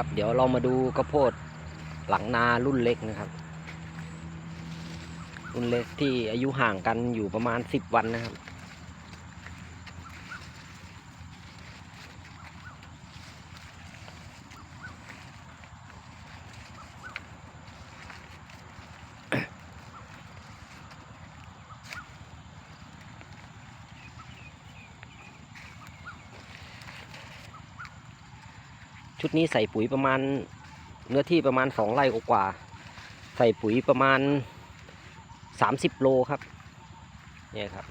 ครับ เดี๋ยวเรามาดูกระโพดหลังนารุ่นเล็กนะครับ รุ่นเล็กที่อายุห่างกันอยู่ประมาณสิบวันนะครับ ชุดนี้ใส่ปุ๋ยประมาณเนื้อที่ประมาณสองไร่กว่า ใส่ปุ๋ยประมาณสามสิบโลครับเนี่ยครับ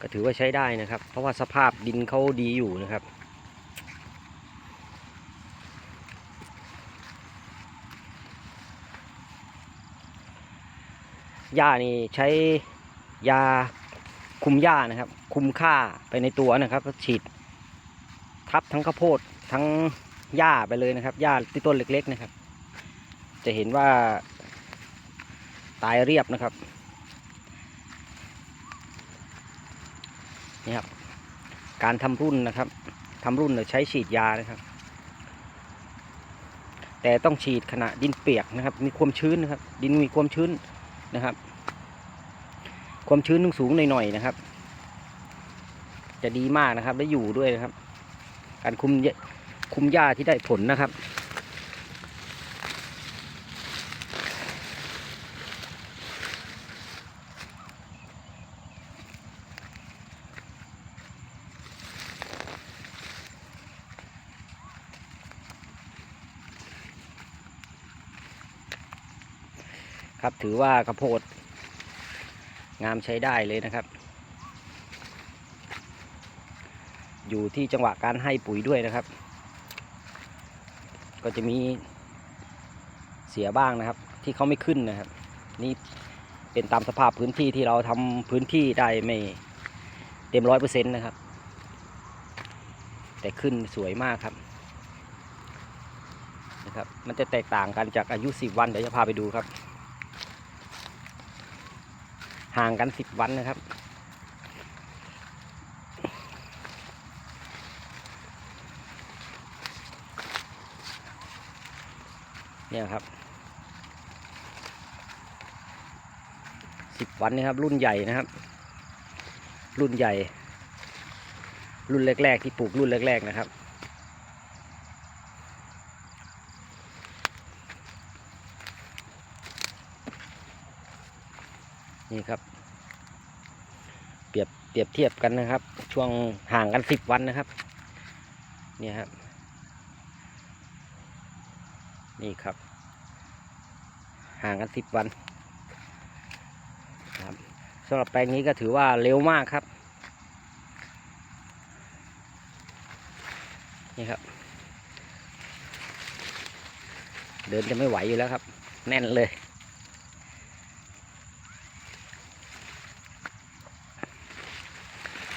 ก็ถือว่าใช้ได้นะครับ เพราะว่าสภาพดินเขาดีอยู่นะครับ หญ้านี่ใช้ยาคุมหญ้านะครับ คุมค่าไปในตัวนะครับฉีด ทับทั้งข้าวโพดทั้งหญ้าไปเลยนะครับหญ้าที่ต้นเล็ก ๆนะครับ จะเห็นว่าตายเรียบนะครับนี่ครับ การทำรุ่นนะครับทำรุ่นเนี่ยใช้ฉีดยานะครับ แต่ต้องฉีดขณะดินเปียกนะครับ มีความชื้นนะครับ ดินมีความชื้นนะครับ ความชื้นต้องสูงหน่อยๆนะครับ จะดีมากนะครับ และอยู่ด้วยนะครับ การคุมยคุมหญ้าที่ได้ผลนะครับครับถือว่าข้าวโพด งามใช้ได้เลยนะครับ อยู่ที่จังหวะการให้ปุ๋ยด้วยนะครับ ก็จะมีเสียบ้างนะครับ ที่เขาไม่ขึ้นนะครับ นี่เป็นตามสภาพพื้นที่ที่เราทำพื้นที่ได้ไม่เต็มร้อยเปอร์เซ็นต์นะครับ แต่ขึ้นสวยมากครับนะครับ มันจะแตกต่างกันจากอายุสิบวันเดี๋ยวจะพาไปดูครับ ห่างกันสิบวันนะครับ เนี่ยครับสิบวันนี่ครับ รุ่นใหญ่นะครับ รุ่นใหญ่ รุ่นแรก ๆ ที่ปลูกรุ่นแรก ๆ นะครับ นี่ครับ เปรียบเปรียบเทียบกันนะครับ ช่วงห่างกันสิบวันนะครับ เนี่ยครับ นี่ครับ ห่างกันสิบวันครับสำหรับแปลงนี้ก็ถือว่าเร็วมากครับ นี่ครับ เดินจะไม่ไหวอยู่แล้วครับ แน่นเลย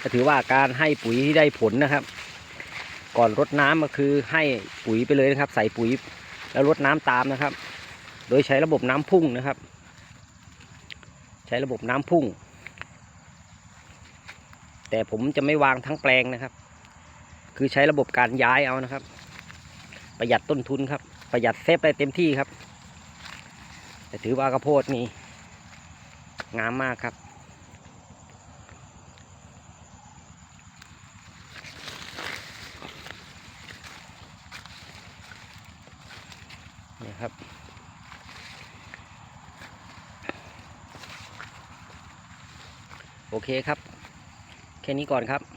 ก็ถือว่าการให้ปุ๋ยที่ได้ผลนะครับ ก่อนรดน้ำก็คือให้ปุ๋ยไปเลยนะครับ ใส่ปุ๋ยแล้วรดน้ำตามนะครับ โดยใช้ระบบน้ำพุ่งนะครับ ใช้ระบบน้ำพุ่ง แต่ผมจะไม่วางทั้งแปลงนะครับ คือใช้ระบบการย้ายเอานะครับ ประหยัดต้นทุนครับ ประหยัดเซฟได้เต็มที่ครับแต่ถือว่าข้าวโพดนี่งามมากครับ ครับ โอเคครับ แค่นี้ก่อนครับ